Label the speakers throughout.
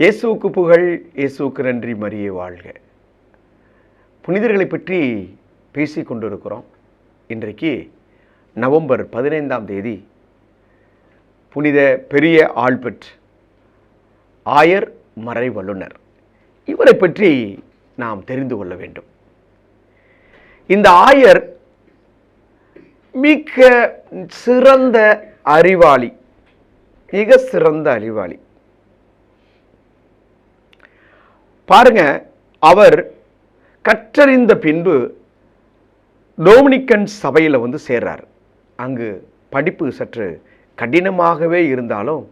Speaker 1: இயேசுவுக்கு புகழ் இயேசுவுக்கு நன்றி மரியே வாழ்க. புனிதர்களை பற்றி பேசி கொண்டிருக்கிறோம். இன்றைக்கு நவம்பர் பதினைந்தாம் தேதி புனித பெரிய ஆல்பர்ட் ஆயர் மறை வல்லுனர் இவரை பற்றி நாம் தெரிந்து கொள்ள வேண்டும். இந்த ஆயர் மிக சிறந்த அறிவாளி மிக சிறந்த அறிவாளி. பாருங்க அவர் கற்றறிந்த பின்பு டோமினிக்கன் சபையில் வந்து சேர்றார். அங்கு படிப்பு சற்று கடினமாகவே இருந்தாலும்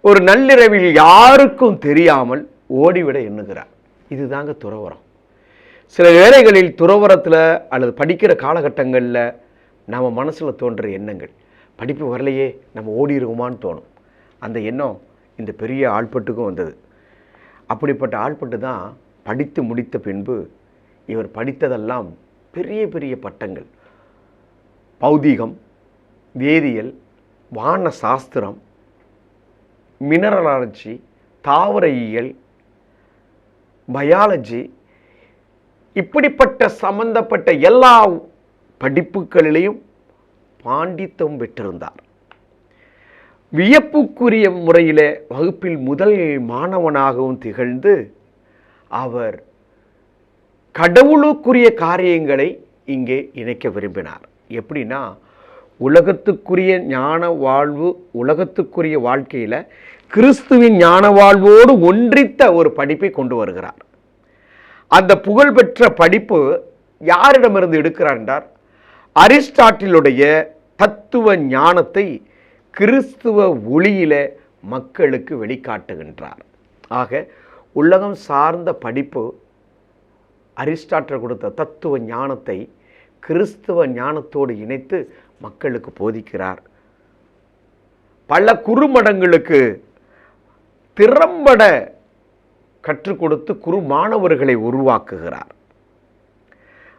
Speaker 1: ஒரு நள்ளிரவில் யாருக்கும் தெரியாமல் ஓடிவிட எண்ணுகிறார். இதுதாங்க துறவரம். சில வேளைகளில் துறவரத்தில் அல்லது படிக்கிற காலகட்டங்களில் நம்ம மனசில் தோன்ற எண்ணங்கள். படிப்பு வரலையே நம்ம ஓடிடுவோமான்னு தோணும். அந்த எண்ணம் இந்த பெரிய ஆள்பட்டுக்கும் வந்தது. அப்படிப்பட்ட ஆள்பட்டு தான் படித்து முடித்த பின்பு இவர் படித்ததெல்லாம் பெரிய பெரிய பட்டங்கள். பௌதீகம் வேதியியல் வான சாஸ்திரம் மினரலாலஜி தாவரையியல் பயாலஜி இப்படிப்பட்ட சம்பந்தப்பட்ட எல்லா படிப்புகளிலையும் பாண்டித்தம் பெற்றிருந்தார். வியப்புக்குரிய முறையில் வகுப்பில் முதல் மாணவனாகவும் திகழ்ந்து அவர் கடவுளுக்குரிய காரியங்களை இங்கே இணைக்க விரும்பினார். எப்படின்னா உலகத்துக்குரிய ஞான வாழ்வு உலகத்துக்குரிய வாழ்க்கையில் கிறிஸ்துவின் ஞான வாழ்வோடு ஒன்றித்த ஒரு படிப்பை கொண்டு வருகிறார். அந்த புகழ்பெற்ற படிப்பு யாரிடமிருந்து எடுக்கிறார் என்றார்? அரிஸ்டாட்டிலுடைய தத்துவ ஞானத்தை கிறிஸ்துவ ஒளியில மக்களுக்கு வெளிக்காட்டுகின்றார். ஆக உலகம் சார்ந்த படிப்பு அரிஸ்டாட்டல் கொடுத்த தத்துவ ஞானத்தை கிறிஸ்துவ ஞானத்தோடு இணைத்து மக்களுக்கு போதிக்கிறார். பல குறுமடங்களுக்கு திறம்பட கற்றுக் கொடுத்து குரு மாணவர்களை உருவாக்குகிறார்.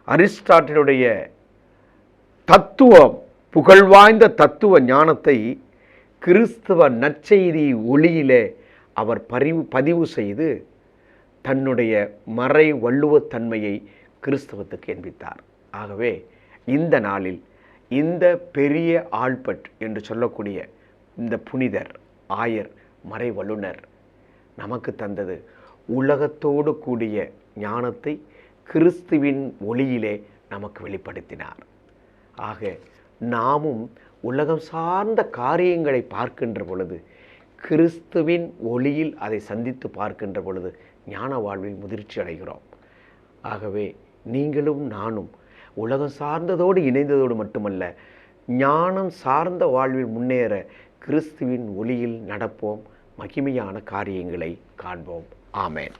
Speaker 1: அரிஸ்டாட்டிலுடைய தத்துவம் புகழ்வாய்ந்த தத்துவ ஞானத்தை கிறிஸ்துவ நற்செய்தி ஒளியிலே அவர் பரிவு பதிவு செய்து தன்னுடைய மறை வள்ளுவத்தன்மையை கிறிஸ்தவத்துக்கு என்பித்தார். ஆகவே இந்த நாளில் இந்த பெரிய ஆள்பட் என்று சொல்லக்கூடிய இந்த புனிதர் ஆயர் மறை வல்லுனர் நமக்கு தந்தது உலகத்தோடு கூடிய ஞானத்தை கிறிஸ்துவின் ஒளியிலே நமக்கு வெளிப்படுத்தினார். ஆக நாமும் உலகம் சார்ந்த காரியங்களை பார்க்கின்ற பொழுது கிறிஸ்துவின் ஒளியில் அதை சந்தித்து பார்க்கின்ற பொழுது ஞான வாழ்வில் முதிர்ச்சி அடைகிறோம். ஆகவே நீங்களும் நானும் உலகம் சார்ந்ததோடு இணைந்ததோடு மட்டுமல்ல ஞானம் சார்ந்த வாழ்வில் முன்னேற கிறிஸ்துவின் ஒளியில் நடப்போம் மகிமையான காரியங்களை காண்போம். ஆமேன்.